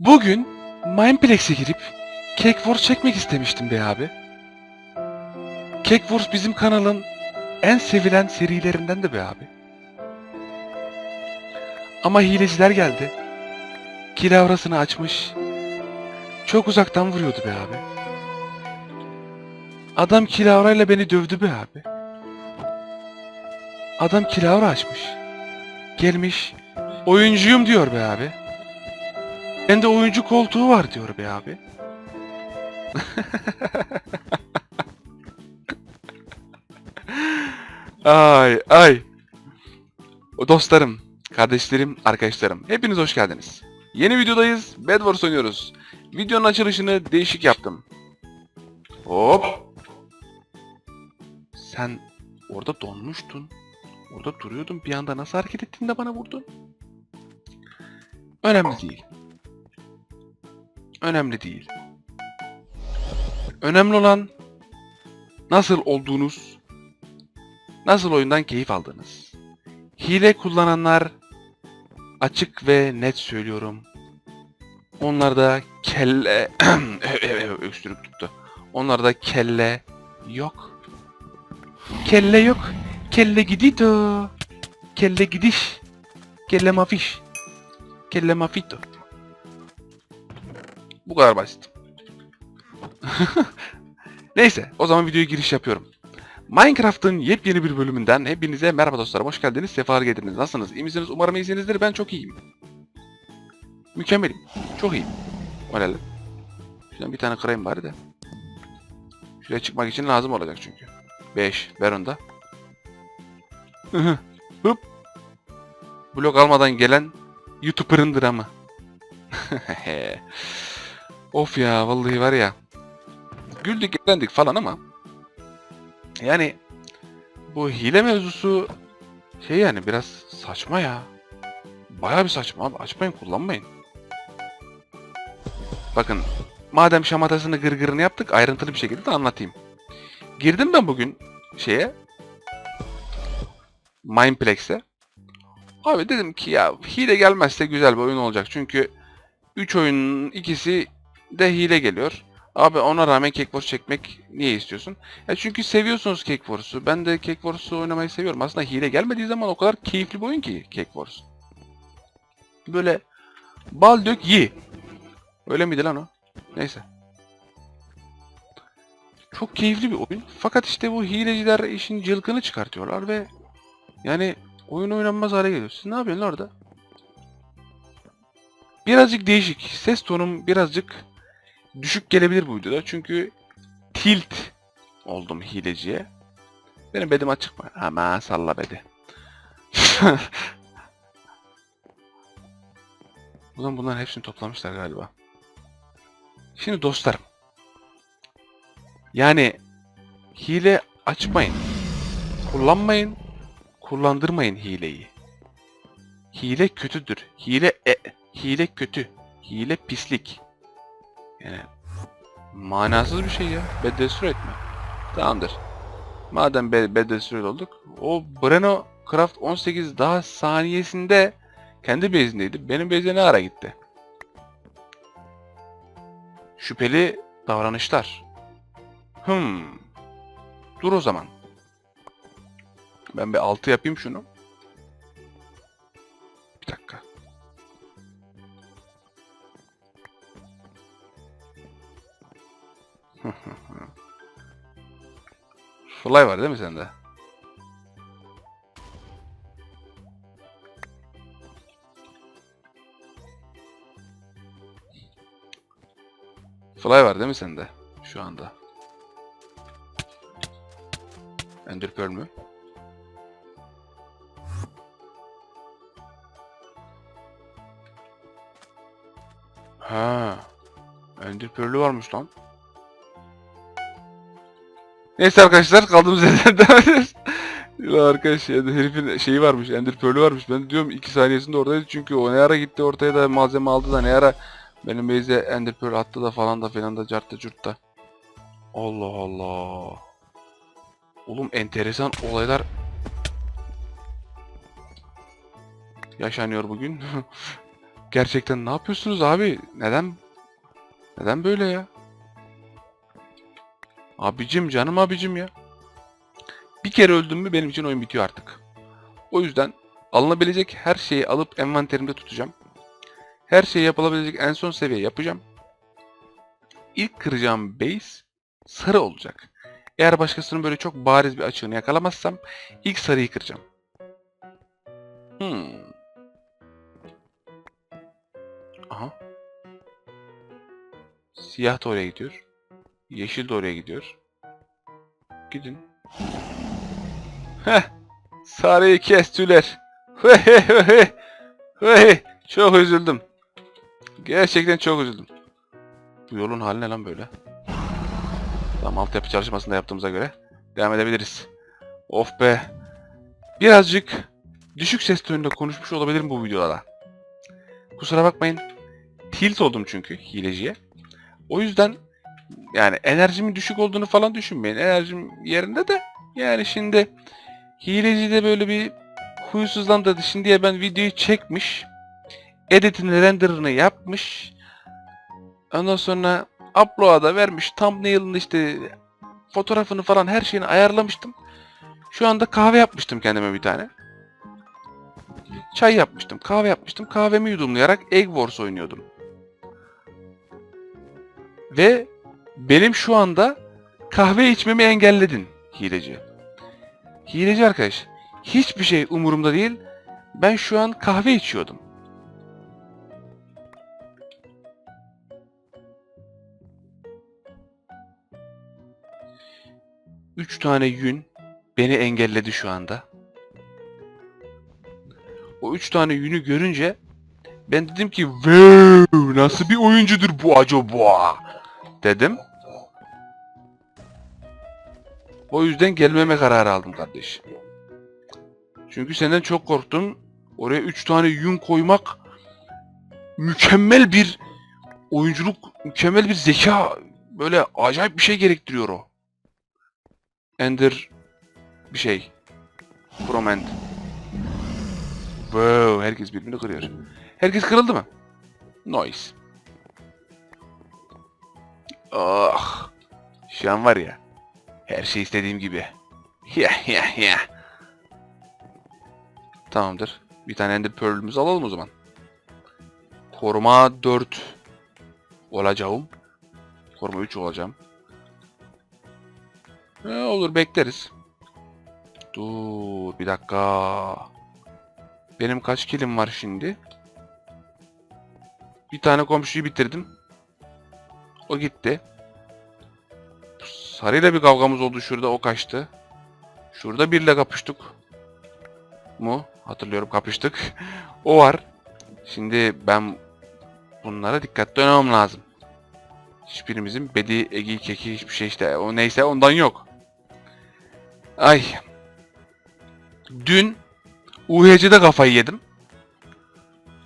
Bugün Mineplex'e girip Cake Wars çekmek istemiştim be abi. Cake Wars bizim kanalın en sevilen serilerinden de be abi. Ama hileciler geldi. Kilavrasını açmış. Çok uzaktan vuruyordu be abi. Adam kilavrayla beni dövdü be abi. Adam kilavra açmış. Gelmiş. Oyuncuyum diyor be abi. Bende oyuncu koltuğu var diyor be abi. ay ay. Dostlarım, kardeşlerim, arkadaşlarım hepiniz hoş geldiniz. Yeni videodayız. Bed Wars oynuyoruz. Videonun açılışını değişik yaptım. Hop. Sen orada donmuştun. Orada duruyordun. Bir anda nasıl hareket ettin de bana vurdun? Önemli değil. Önemli değil. Önemli olan nasıl olduğunuz, nasıl oyundan keyif aldınız. Hile kullananlar açık ve net söylüyorum. Onlarda kelle öksürük tuttu. Onlarda kelle yok. Kelle yok. Kelle gidido. Kelle gidiş. Kelle mafiş. Kelle mafito. Bu kadar basit. Neyse o zaman videoya giriş yapıyorum. Minecraft'ın yepyeni bir bölümünden hepinize merhaba dostlarım. Hoş geldiniz. Sefalar getirdiniz. Nasılsınız? İyi misiniz? Umarım iyisinizdir. Ben çok iyiyim. Mükemmelim. Çok iyiyim. Öyle. Şuradan bir tane kırayım bari de. Şuraya çıkmak için lazım olacak çünkü. 5. Ver onu da. Hı hı. Hıp. Blok almadan gelen YouTuber'ın dramı. of ya vallahi var ya. Güldük eğlendik falan ama yani bu hile mevzusu şey yani biraz saçma ya. Bayağı bir saçma abi. Açmayın kullanmayın. Bakın madem şamatasını gırgırını yaptık ayrıntılı bir şekilde de anlatayım. Girdim ben bugün şeye Mineplex'e. Abi dedim ki ya hile gelmezse güzel bir oyun olacak. Çünkü 3 oyunun ikisi de hile geliyor. Abi ona rağmen Cake çekmek niye istiyorsun? Ya çünkü seviyorsunuz Cake Wars'u. Ben de Cake Wars'u oynamayı seviyorum. Aslında hile gelmediği zaman o kadar keyifli bir oyun ki Cake Wars. Böyle bal dök yi. Öyle miydi lan o? Neyse. Çok keyifli bir oyun. Fakat işte bu hileciler işin cılkını çıkartıyorlar ve yani oyun oynanmaz hale geliyor. Siz ne yapıyorsun orada? Birazcık değişik. Ses tonum birazcık düşük gelebilir bu videoda. Çünkü tilt oldum hileciye. Benim bedim açık mı? Ama salla bedi. Ulan bunların hepsini toplamışlar galiba. Şimdi dostlarım. Yani hile açmayın. Kullanmayın. Kullandırmayın hileyi. Hile kötüdür. Hile e, hile kötü. Hile pislik. Yani manasız bir şey ya. Bed destroy etme. Tamamdır. Madem be olduk. O Breno Craft 18 daha saniyesinde kendi base'indeydi. Benim base'e ne ara gitti? Şüpheli davranışlar. Hmm. Dur o zaman. Ben bir 6 yapayım şunu. Bir dakika. Fly var değil mi sende? Fly var değil mi sende? Şu anda. Ender Pearl mü? Ha. Ender Pearl'ü varmış lan. Neyse arkadaşlar kaldığımız yerden devam ediyoruz. Ya arkadaş ya herifin şeyi varmış, Ender Pearl'ü varmış. Ben diyorum 2 saniyesinde oradaydı çünkü o ne ara gitti ortaya da malzeme aldı da ne ara benim base'e Ender Pearl attı da falan da filan da cartta curtta. Allah Allah. Oğlum enteresan olaylar yaşanıyor bugün. Gerçekten ne yapıyorsunuz abi? Neden neden böyle ya? Abicim canım abicim ya. Bir kere öldüm mü benim için oyun bitiyor artık. O yüzden alınabilecek her şeyi alıp envanterimde tutacağım. Her şeyi yapılabilecek en son seviye yapacağım. İlk kıracağım base sarı olacak. Eğer başkasının böyle çok bariz bir açığını yakalamazsam ilk sarıyı kıracağım. Hmm. Aha. Siyah da oraya gidiyor. Yeşil de oraya gidiyor. Gidin. Heh. Sarıyı hey, Çok üzüldüm. Gerçekten çok üzüldüm. Bu yolun hali ne lan böyle? Tamam altyapı çalışmasında yaptığımıza göre devam edebiliriz. Of be. Birazcık düşük ses tonuyla konuşmuş olabilirim bu videoda. Kusura bakmayın. Tilt oldum çünkü hileciye. O yüzden yani enerjimin düşük olduğunu falan düşünmeyin. Enerjim yerinde de yani şimdi hileci de böyle bir huysuzlandırdı. Şimdiye ben videoyu çekmiş. Editini renderını yapmış. Ondan sonra upload'a vermiş. Thumbnail'ını işte fotoğrafını falan her şeyini ayarlamıştım. Şu anda kahve yapmıştım kendime bir tane. Çay yapmıştım, kahve yapmıştım. Kahvemi yudumlayarak Egg Wars oynuyordum. Ve benim şu anda kahve içmemi engelledin hileci. Hileci arkadaş. Hiçbir şey umurumda değil. Ben şu an kahve içiyordum. Üç tane yün beni engelledi şu anda. O üç tane yünü görünce ben dedim ki "Wow, nasıl bir oyuncudur bu acaba? Dedim. O yüzden gelmeme kararı aldım kardeş. Çünkü senden çok korktum. Oraya üç tane yün koymak mükemmel bir oyunculuk, mükemmel bir zeka, böyle acayip bir şey gerektiriyor o. Ender bir şey. From End. Wow, herkes birbirini kırıyor. Herkes kırıldı mı? Nice. Ah. Şu an var ya. Her şey istediğim gibi. Ya ya ya. Tamamdır. Bir tane Ender Pearl'ümüzü alalım o zaman. Koruma 4 olacağım. Koruma 3 olacağım. E, olur bekleriz. Dur bir dakika. Benim kaç kilim var şimdi? Bir tane komşuyu bitirdim. O gitti. Sarıyla bir kavgamız oldu şurada o kaçtı. Şurada birle kapıştık. Mu? Hatırlıyorum kapıştık. o var. Şimdi ben bunlara dikkatli oynamam lazım. Hiçbirimizin bedi, egi, keki hiçbir şey işte. O neyse ondan yok. Ay. Dün UHC'de kafayı yedim.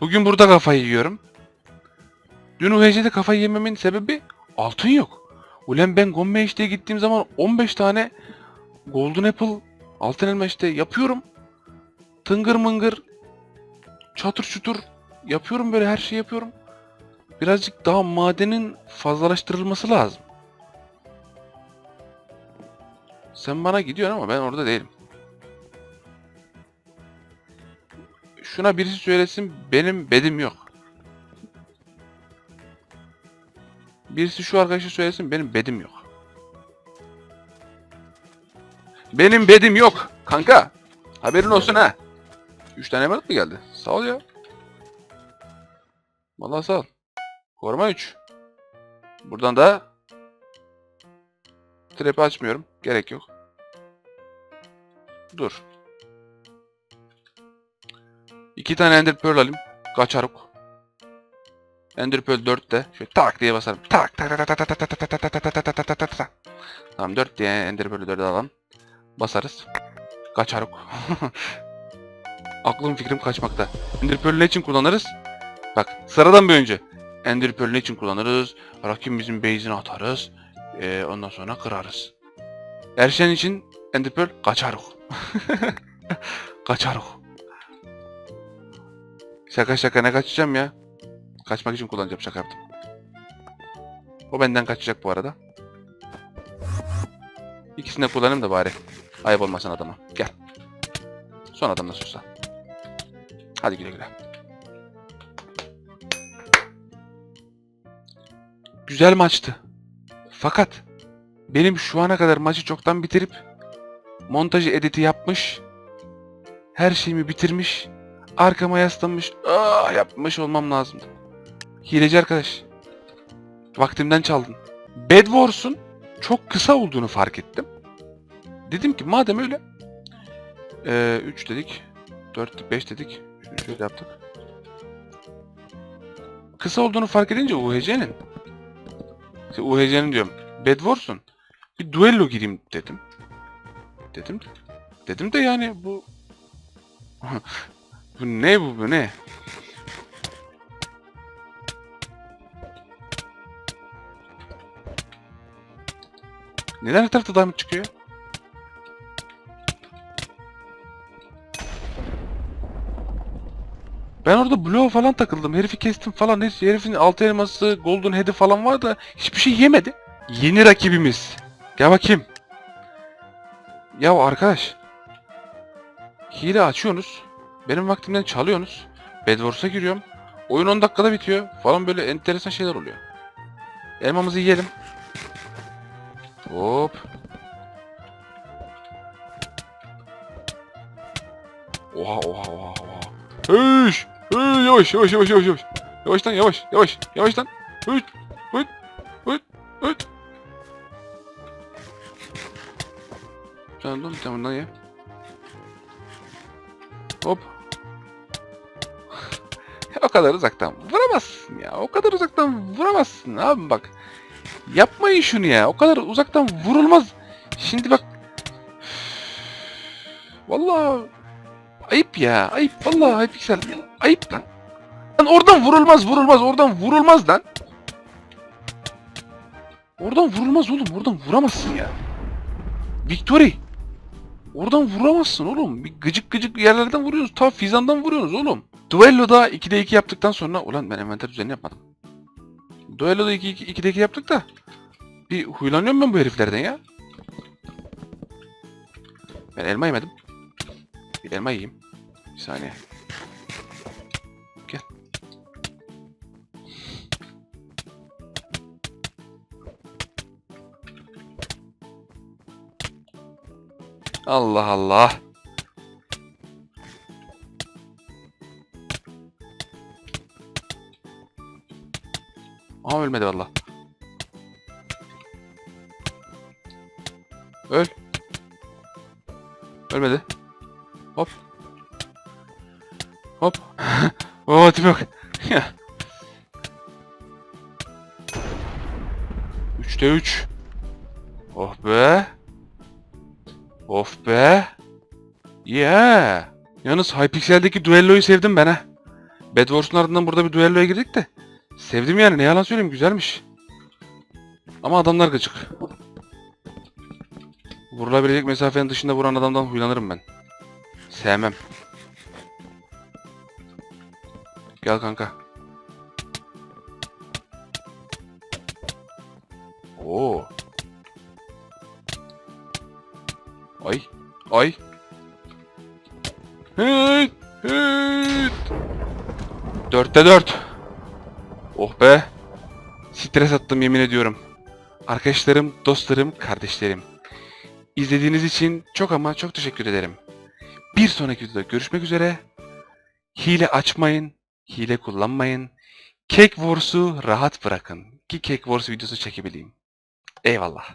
Bugün burada kafayı yiyorum. Dün UHC'de kafayı yememin sebebi altın yok. Ulan ben Gomme işte gittiğim zaman 15 tane Golden Apple altın elma işte yapıyorum. Tıngır mıngır çatır çutur yapıyorum böyle her şeyi yapıyorum. Birazcık daha madenin fazlalaştırılması lazım. Sen bana gidiyorsun ama ben orada değilim. Şuna birisi söylesin benim bedim yok. Birisi şu arkadaşa söylesin benim bedim yok. Benim bedim yok kanka. Haberin olsun ha. 3 tane emanet mi geldi? Sağ ol ya. Vallahi sağ ol. Koruma 3. Buradan da trap'i açmıyorum. Gerek yok. Dur. İki tane Ender Pearl alayım. Kaçaruk. Ender Pearl 4'te. Şöyle tak diye basarım. Tak tak tak tak tak tak tak tak tak tak tak tak. Tamam 4 diye Ender Pearl'ü 4'e alalım. Basarız. Kaçaruk. Aklım fikrim kaçmakta. Ender ne için kullanırız? Bak sıradan bir önce. Ender ne için kullanırız? Rakibimizin base'ini atarız. Ee, ondan sonra kırarız. Erşen için Ender Pearl kaçaruk. kaçaruk. Şaka şaka ne kaçacağım ya? Kaçmak için kullanacağım şaka yaptım. O benden kaçacak bu arada. İkisini de kullanayım da bari. Ayıp olmasın adama. Gel. Son adam da. Hadi güle güle. Güzel maçtı. Fakat benim şu ana kadar maçı çoktan bitirip montajı editi yapmış, her şeyimi bitirmiş, arkama yaslanmış, ah yapmış olmam lazımdı. Hileci arkadaş. Vaktimden çaldın. Bed Wars'un çok kısa olduğunu fark ettim. Dedim ki madem öyle 3 dedik, 4 5 dedik. Şöyle yaptık. Kısa olduğunu fark edince UHC'nin işte UHC'nin diyorum. Bed Wars'un bir duello gireyim dedim. Dedim. Dedim de yani bu bu ne bu bu ne? Neden her tarafta diamond çıkıyor? Ben orada bloğa falan takıldım. Herifi kestim falan. Her- Herifin altı elması, golden head'i falan var da hiçbir şey yemedi. Yeni rakibimiz. Gel bakayım. Ya arkadaş. Hile açıyorsunuz. Benim vaktimden çalıyorsunuz. Bedwars'a giriyorum. Oyun 10 dakikada bitiyor. Falan böyle enteresan şeyler oluyor. Elmamızı yiyelim. Hop. Oha oha oha oha. Hış! Hı, yavaş yavaş yavaş yavaş yavaş. Yavaş lan yavaş yavaş yavaş lan. Hıt hıt hıt hıt. Sen dur bir tane bundan ye. Hop. o kadar uzaktan vuramazsın ya. O kadar uzaktan vuramazsın abi bak. Yapmayın şunu ya. O kadar uzaktan vurulmaz. Şimdi bak. Vallahi ayıp ya. Ayıp. Vallahi güzel. Ayıp lan. Lan oradan vurulmaz, vurulmaz. Oradan vurulmaz lan. Oradan vurulmaz oğlum. Oradan vuramazsın ya. Victory. Oradan vuramazsın oğlum. Bir gıcık gıcık yerlerden vuruyorsunuz. Ta fizandan vuruyorsunuz oğlum. Duello'da 2'de 2 yaptıktan sonra... Ulan ben envanter düzeni yapmadım. Duello'da 2 2 2'de 2 yaptık da bir huylanıyorum ben bu heriflerden ya. Ben elma yemedim. Bir elma yiyeyim. Bir saniye. Gel. Allah Allah. Aha ölmedi valla. Öl. Ölmedi. Hop. Hop. Oo tipe bak. Üçte üç. Oh be. Of be. Yeah. Yalnız Hypixel'deki duelloyu sevdim ben ha. Bed Wars'un ardından burada bir duelloya girdik de. Sevdim yani ne yalan söyleyeyim güzelmiş. Ama adamlar gıcık. Vurulabilecek mesafenin dışında vuran adamdan huylanırım ben. Sevmem. Gel kanka. Oo. Ay. Ay. Hıt. Hıt. Dörtte dört. Oh be. Stres attım yemin ediyorum. Arkadaşlarım, dostlarım, kardeşlerim. İzlediğiniz için çok ama çok teşekkür ederim. Bir sonraki videoda görüşmek üzere. Hile açmayın, hile kullanmayın. Cake Wars'u rahat bırakın ki Cake Wars videosu çekebileyim. Eyvallah.